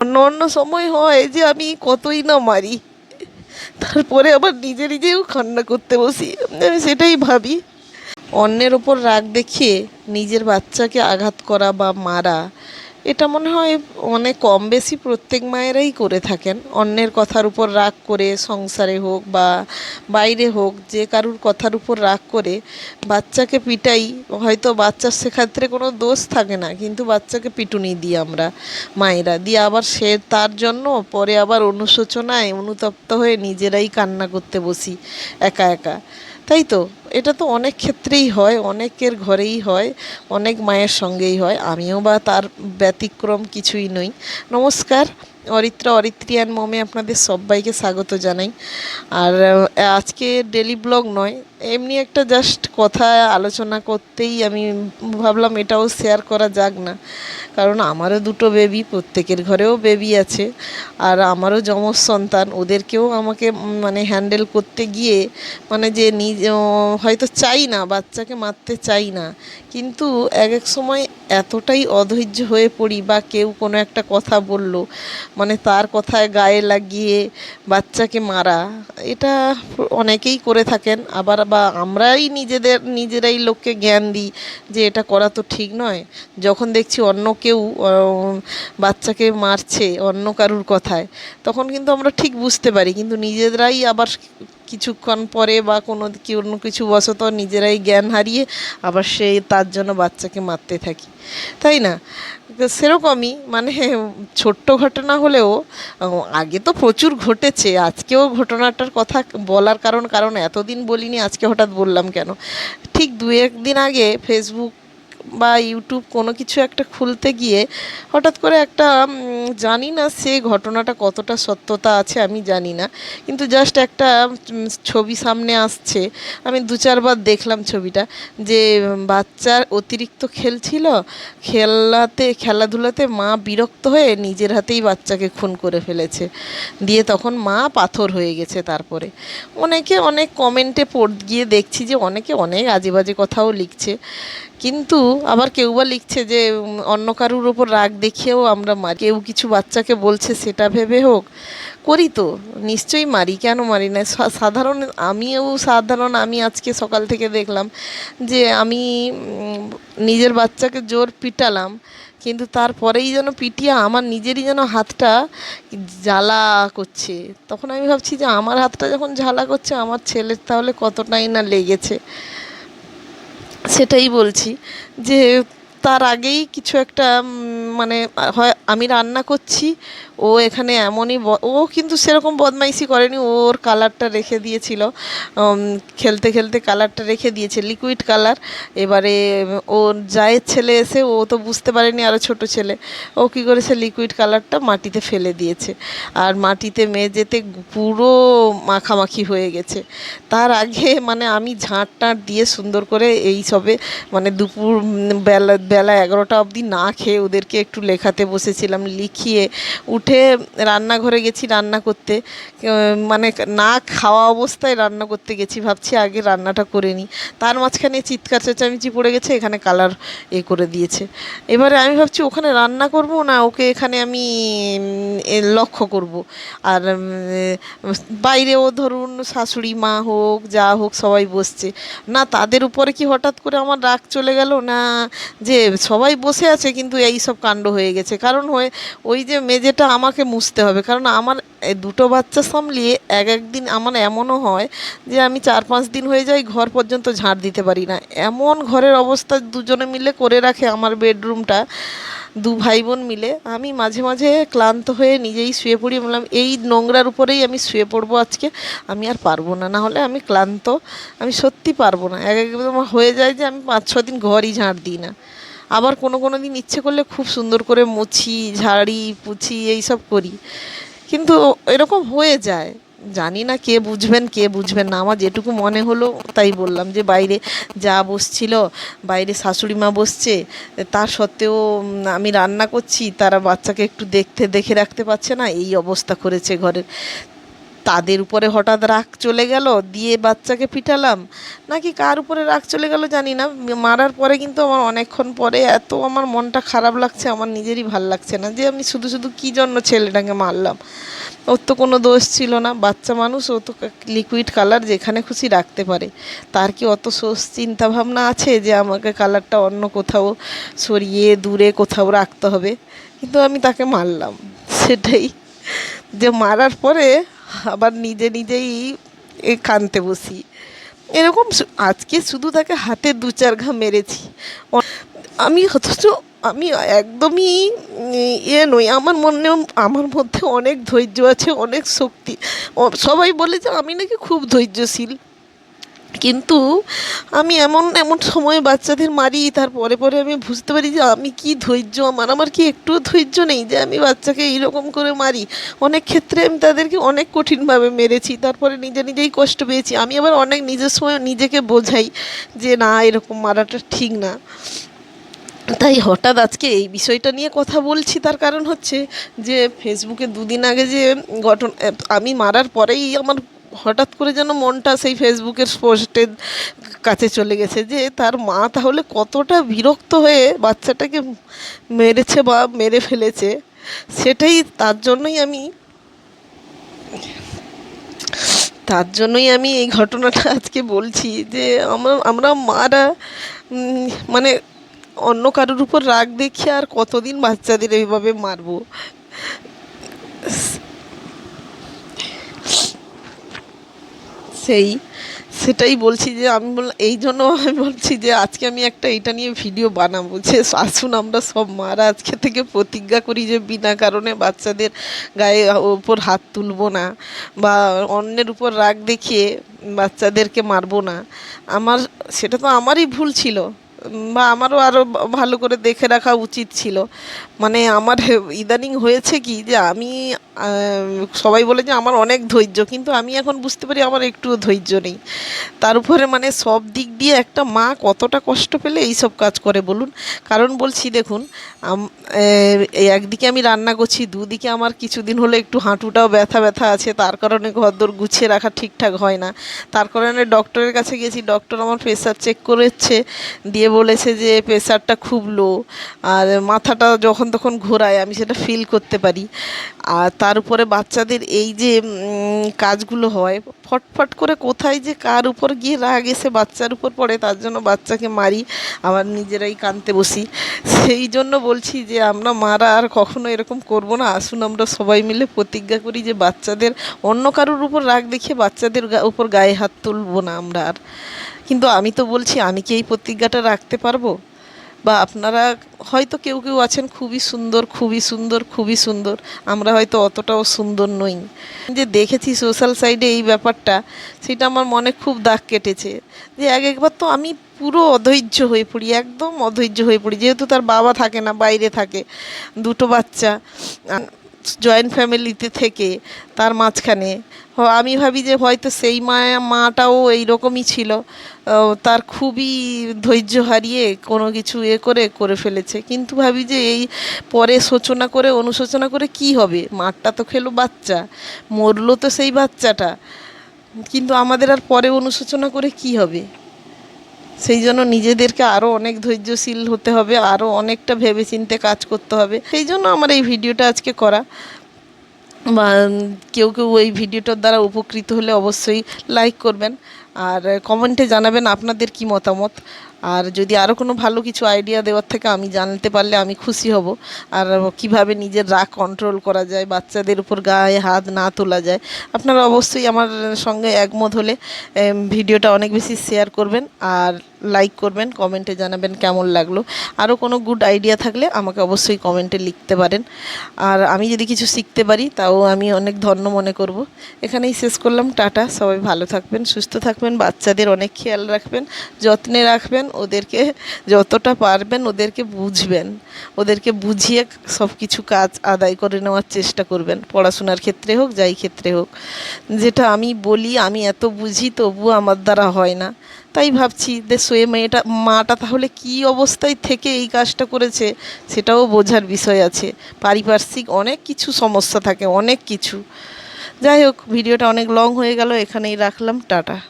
অন্য অন্য সময় হয় যে আমি কতই না মারি। তারপরে আবার নিজে নিজেও কান্না করতে বসি। আমি সেটাই ভাবি। অন্যের ওপর রাগ দেখিয়ে নিজের বাচ্চাকে আঘাত করা বা মারা এটা মনে হয় অনেক কম বেশি প্রত্যেক মায়েরাই করে থাকেন। অন্যের কথার উপর রাগ করে সংসারে হোক বা বাইরে হোক, যে কারুর কথার উপর রাগ করে বাচ্চাকে পিটাই, হয়তো বাচ্চার সেক্ষেত্রে কোনো দোষ থাকে না, কিন্তু বাচ্চাকে পিটুনি দিই আমরা মায়েরা। দিয়ে আবার সে তার জন্য পরে আবার অনুশোচনায়, অনুতপ্ত হয়ে নিজেরাই কান্না করতে বসি একা একা। তাই তো? এটা তো অনেক ক্ষেত্রেই হয়, অনেকের ঘরেই হয়, অনেক মায়ের সঙ্গেই হয়। আমিও বা তার ব্যতিক্রম কিছুই নই। নমস্কার, অরিত্রা অরিত্রিয়ান মোমে আপনাদের সবাইকে স্বাগত জানাই। আর আজকে ডেলি ব্লগ নয় এমনি একটা জাস্ট কথা আলোচনা করতেই আমি ভাবলাম এটাও শেয়ার করা যাক না। কারণ আমারও দুটো বেবি প্রত্যেকের ঘরেও বেবি আছে। আর আমারও যমজ সন্তান, ওদেরকেও আমাকে মানে হ্যান্ডেল করতে গিয়ে মানে যে নিজ হয়তো চাই না, বাচ্চাকে মারতে চাই না। কিন্তু এক এক সময় এতটাই অধৈর্য হয়ে পড়ি বা কেউ কোনো একটা কথা বলল মানে তার কথায় গায়ে লাগিয়ে বাচ্চাকে মারা, এটা অনেকেই করে থাকেন। আবার বা আমরাই নিজেদের, নিজেরাই লোককে জ্ঞান দিই যে এটা করা তো ঠিক নয়। যখন দেখছি অন্য কেউ বাচ্চাকে মারছে অন্য কারুর কথায়, তখন কিন্তু আমরা ঠিক বুঝতে পারি। কিন্তু নিজেরাই আবার কিছুক্ষণ পরে বা কোনো অন্য কিছু বশত নিজেরাই জ্ঞান হারিয়ে আবার সে তার জন্য বাচ্চাকে মারতে থাকি। তাই না? সেরকমই মানে ছোট্ট ঘটনা হলেও আগে তো প্রচুর ঘটেছে, আজকেও ঘটনাটার কথা বলার কারণ কারণ এতদিন বলিনি, আজকে হঠাৎ বললাম কেন? ঠিক দু একদিন আগে ফেসবুক বা ইউটিউব কোনো কিছু একটা খুলতে গিয়ে, হঠাৎ করে একটা জানি না সে ঘটনাটা কতটা সত্যতা আছে, আমি জানি না। কিন্তু জাস্ট একটা ছবি সামনে আসছে। আমি দু চারবার দেখলাম ছবিটা যে বাচ্চার অতিরিক্ত খেলছিল খেলাতে, খেলাধুলাতে মা বিরক্ত হয়ে নিজের হাতেই বাচ্চাকে খুন করে ফেলেছে। দিয়ে তখন মা পাথর হয়ে গেছে তারপরে। অনেকে অনেক কমেন্টে পড়, গিয়ে দেখছি যে অনেকে অনেক আজে বাজে কথাও লিখছে। কিন্তু আবার কেউ বা লিখছে যে অন্য কারুর ওপর রাগ দেখিয়েও আমরা মারি। কেউ কিছু বাচ্চাকে বলছে সেটা ভেবে হোক, করি তো। নিশ্চয়ই মারি, কেন মারি না? সাধারণ, আমিও সাধারণ, আমি আজকে সকাল থেকে দেখলাম যে, আমি নিজের বাচ্চাকে জোর পিটালাম, কিন্তু তারপরেই যেন পিটিয়ে আমার নিজেরই যেন হাতটা জ্বালা করছে। তখন আমি ভাবছি যে, আমার হাতটা যখন ঝালা করছে, আমার ছেলের তাহলে কতটাই না লেগেছে। সেটাই বলছি যে তার আগেই কিছু একটা মানে হয় আমি রান্না করছি ও এখানে এমনই ও কিন্তু সেরকম বদমাইশি করেনি ওর কালারটা রেখে দিয়েছিল। খেলতে খেলতে কালারটা রেখে দিয়েছে লিকুইড কালার। এবারে ওর জায়ের ছেলে এসে, ও তো বুঝতে পারেনি আরও ছোট ছেলে। ও কী করেছে লিকুইড কালারটা মাটিতে ফেলে দিয়েছে। আর মাটিতে মেঝেতে পুরো মাখামাখি হয়ে গেছে। তার আগে মানে আমি ঝাঁট টাঁট দিয়ে সুন্দর করে এই সবে মানে দুপুর বেলা বেলা এগারোটা অবধি না খেয়ে ওদেরকে একটু লেখাতে বসেছিলাম, লিখিয়ে উঠে রান্নাঘরে গেছি, রান্না করতে। মানে না খাওয়া অবস্থায় রান্না করতে গেছি, ভাবছি আগে রান্নাটা করে নিই। তার মাঝখানে চিৎকার চেঁচামেচি পড়ে গেছে, এখানে কালার এ করে দিয়েছে। এবারে আমি ভাবছি ওখানে রান্না করব না ওকে এখানে আমি লক্ষ্য করব। আর বাইরেও ধরুন শাশুড়ি মা হোক, যা হোক সবাই বসছে। না, তাদের উপরে কি হঠাৎ করে আমার রাগ চলে গেল? না, যে সবাই বসে আছে, কিন্তু এই সব কাণ্ড হয়ে গেছে। কারণ হয়ে, ওই যে মেঝেটা আমাকে মুছতে হবে। কারণ আমার দুটো বাচ্চা সামলিয়ে এক একদিন আমার এমনও হয় যে আমি চার পাঁচ দিন হয়ে যাই ঘর পর্যন্ত ঝাঁট দিতে পারি না। এমন ঘরের অবস্থা দুজনে মিলে করে রাখে আমার বেডরুমটা, দু ভাই বোন মিলে। আমি মাঝে মাঝে ক্লান্ত হয়ে নিজেই শুয়ে পড়ি। বললাম, এই নোংরার উপরেই আমি শুয়ে পড়ব আজকে, আমি আর পারব না। না হলে আমি ক্লান্ত, আমি সত্যি পারব না। এক একদম হয়ে যায় যে আমি পাঁচ ছ দিন ঘরই ঝাঁট দিই না। আবার কোনো কোনো দিন ইচ্ছে করলে খুব সুন্দর করে মুছি, ঝাড়ি, পুছি, এইসব করি। কিন্তু এরকম হয়ে যায়। জানি না কে বুঝবেন কে বুঝবেন না। আমার যেটুকু মনে হলো তাই বললাম যে, বাইরে যা বসছিল, বাইরে শাশুড়ি মা বসছে তা সত্ত্বেও আমি রান্না করছি, তারা বাচ্চাকে একটু দেখতে, দেখে রাখতে পারছে না। এই অবস্থা করেছে ঘরের। তাদের উপরে হঠাৎ রাগ চলে গেল, দিয়ে বাচ্চাকে পিটালাম। নাকি কার উপরে রাগ চলে গেল জানি না, মারার পরে কিন্তু আমার অনেকক্ষণ পরে এত আমার মনটা খারাপ লাগছে, আমার নিজেরই ভালো লাগছে না যে আমি শুধু শুধু কী জন্য ছেলেটাকে মারলাম। ওর তো কোনো দোষ ছিল না, বাচ্চা মানুষ, ও তো লিকুইড কালার যেখানে খুশি রাখতে পারে। তার কি অত সোচ চিন্তা ভাবনা আছে যে আমাকে কালারটা অন্য কোথাও সরিয়ে দূরে কোথাও রাখতে হবে? কিন্তু আমি তাকে মারলাম, সেটাই। যে মারার পরে আবার নিজে নিজেই এ কানতে বসি। এরকম আজকে শুধু তাকে হাতে দু চার ঘা মেরেছি। আমি অথচ আমি একদমই ইয়ে নই, আমার মনে, আমার মধ্যে অনেক ধৈর্য আছে, অনেক শক্তি। সবাই বলে যে আমি নাকি খুব ধৈর্যশীল। কিন্তু আমি এমন এমন সময় বাচ্চাদের মারি তার পরে আমি বুঝতে পারি যে আমি কি ধৈর্য, আমার আমার কি একটু ধৈর্য নেই যে আমি বাচ্চাকে এইরকম করে মারি। অনেক ক্ষেত্রে আমি তাদেরকে অনেক কঠিনভাবে মেরেছি, তারপরে নিজে নিজেই কষ্ট পেয়েছি। আমি আবার অনেক নিজের সময় নিজেকে বোঝাই যে না, এরকম মারাটা ঠিক না। তাই হঠাৎ আজকে এই বিষয়টা নিয়ে কথা বলছি। তার কারণ হচ্ছে যে, ফেসবুকে দুদিন আগে যে ঘটনা, আমি মারার পরেই আমার হঠাৎ করে যেন মনটা সেই ফেসবুকের পোস্টের কাছে চলে গেছে যে তার মা তাহলে কতটা বিরক্ত হয়ে বাচ্চাটাকে মেরেছে বা মেরে ফেলেছে, সেটাই তার জন্যই আমি তার জন্যই আমি এই ঘটনাটা আজকে বলছি যে আমরা আমরা মারা মানে অন্য কারোর উপর রাগ দেখিয়ে আর কতদিন বাচ্চাদের এইভাবে মারবো? সেই, সেটাই বলছি যে আমি বল এই জন্য আমি বলছি যে আজকে আমি একটা এটা নিয়ে ভিডিও বানাবো, যে আসুন আমরা সব মারা আজকে থেকে প্রতিজ্ঞা করি যে বিনা কারণে বাচ্চাদের গায়ে ওপর হাত তুলবো না বা অন্যের উপর রাগ দেখিয়ে বাচ্চাদেরকে মারবো না। আমার, সেটা তো আমারই ভুল ছিল। বা আমারও আরও ভালো করে দেখে রাখা উচিত ছিল। মানে আমার ইদানিং হয়েছে কি যে আমি সবাই বলে যে আমার অনেক ধৈর্য, কিন্তু আমি এখন বুঝতে পারি আমার একটুও ধৈর্য নেই। তার উপরে মানে সব দিক দিয়ে একটা মা কতটা কষ্ট পেলে এইসব কাজ করে বলুন। কারণ বলছি দেখুন একদিকে আমি রান্না করছি, দুদিকে আমার কিছুদিন হলো একটু হাঁটুটাও ব্যথা ব্যথা আছে, তার কারণে ঘরদোর গুছিয়ে রাখা ঠিকঠাক হয় না। তার কারণে ডক্টরের কাছে গেছি ডক্টর আমার প্রেশার চেক করেছে, দিয়ে বলেছে যে প্রেশারটা খুব লো আর মাথাটা যখন তখন ঘোরায়, আমি সেটা ফিল করতে পারি। আর তার উপরে বাচ্চাদের এই যে কাজগুলো হয়, ফটফট করে কোথায় যে কার উপর গিয়ে রাগ এসে বাচ্চার উপর পড়ে, তার জন্য বাচ্চাকে মারি আবার নিজেরাই কানতে বসি। সেই জন্য বলছি যে, আমরা মারা আর কখনো এরকম করব না। আসুন আমরা সবাই মিলে প্রতিজ্ঞা করি যে, বাচ্চাদের অন্য কারোর উপর রাগ দেখিয়ে বাচ্চাদের উপর গায়ে হাত তুলবো না আমরা আর। কিন্তু আমি তো বলছি, আমি কি এই প্রতিজ্ঞাটা রাখতে পারব? বা আপনারা হয়তো কেউ কেউ আছেন, খুবই সুন্দর খুবই সুন্দর খুবই সুন্দর। আমরা হয়তো অতটাও সুন্দর নই। যে দেখেছি সোশ্যাল সাইডে এই ব্যাপারটা, সেটা আমার মনে খুব দাগ কেটেছে। যে এক একবার তো আমি পুরো অধৈর্য হয়ে পড়ি, একদম অধৈর্য হয়ে পড়ি। যেহেতু তার বাবা থাকে না, বাইরে থাকে, দুটো বাচ্চা জয়েন্ট ফ্যামিলিতে থেকে, তার মাঝখানে। আমি ভাবি যে হয়তো সেই মা, মাটাও এইরকমই ছিল। তার খুবই ধৈর্য হারিয়ে কোনো কিছু এ করে করে ফেলেছে। কিন্তু ভাবি যে এই পরে শোচনা করে, অনুশোচনা করে কি হবে? মারটা তো খেলো বাচ্চা, মরলো তো সেই বাচ্চাটা। কিন্তু আমাদের আর পরে অনুশোচনা করে কি হবে? সেই জন্য নিজেদেরকে আরও অনেক ধৈর্যশীল হতে হবে আরও অনেকটা ভেবেচিন্তে কাজ করতে হবে। সেই জন্য আমার এই ভিডিওটা আজকে করা। বা কেউ কেউ এই ভিডিওটার দ্বারা উপকৃত হলে অবশ্যই লাইক করবেন। আর কমেন্টে জানাবেন আপনাদের কি মতামত। আর যদি আরও কোনো ভালো কিছু আইডিয়া দেওয়ার থেকে আমি জানতে পারলে আমি খুশি হব। আর কীভাবে নিজের রাগ কন্ট্রোল করা যায়, বাচ্চাদের উপর গায়ে হাত না তোলা যায়, আপনারা অবশ্যই আমার সঙ্গে একমত হলে ভিডিওটা অনেক বেশি শেয়ার করবেন আর লাইক করবেন কমেন্টে জানাবেন কেমন লাগল। আরও কোনো গুড আইডিয়া থাকলে আমাকে অবশ্যই কমেন্টে লিখতে পারেন। আর আমি যদি কিছু শিখতে পারি, তাও আমি অনেক ধন্য মনে করব। এখানেই শেষ করলাম, টাটা, সবাই ভালো থাকবেন, সুস্থ থাকবেন, বাচ্চাদের অনেক খেয়াল রাখবেন, যত্নে রাখবেন ওদেরকে যতটা পারবেন ওদেরকে বুঝবেন। ওদেরকে বুঝিয়ে সব কিছু কাজ আদায় করে নেওয়ার চেষ্টা করবেন। পড়াশোনার ক্ষেত্রে হোক, যাই ক্ষেত্রে হোক। যেটা আমি বলি, আমি এত বুঝি তবুও আমার দ্বারা হয় না। তাই ভাবছি যে সোয়ে মেয়েটা, মাটা তাহলে কি অবস্থায় থেকে এই কাজটা করেছে সেটাও বোঝার বিষয় আছে। পারিপার্শ্বিক অনেক কিছু সমস্যা থাকে, অনেক কিছু। যাই হোক, ভিডিওটা অনেক লং হয়ে গেল, এখানেই রাখলাম, টাটা।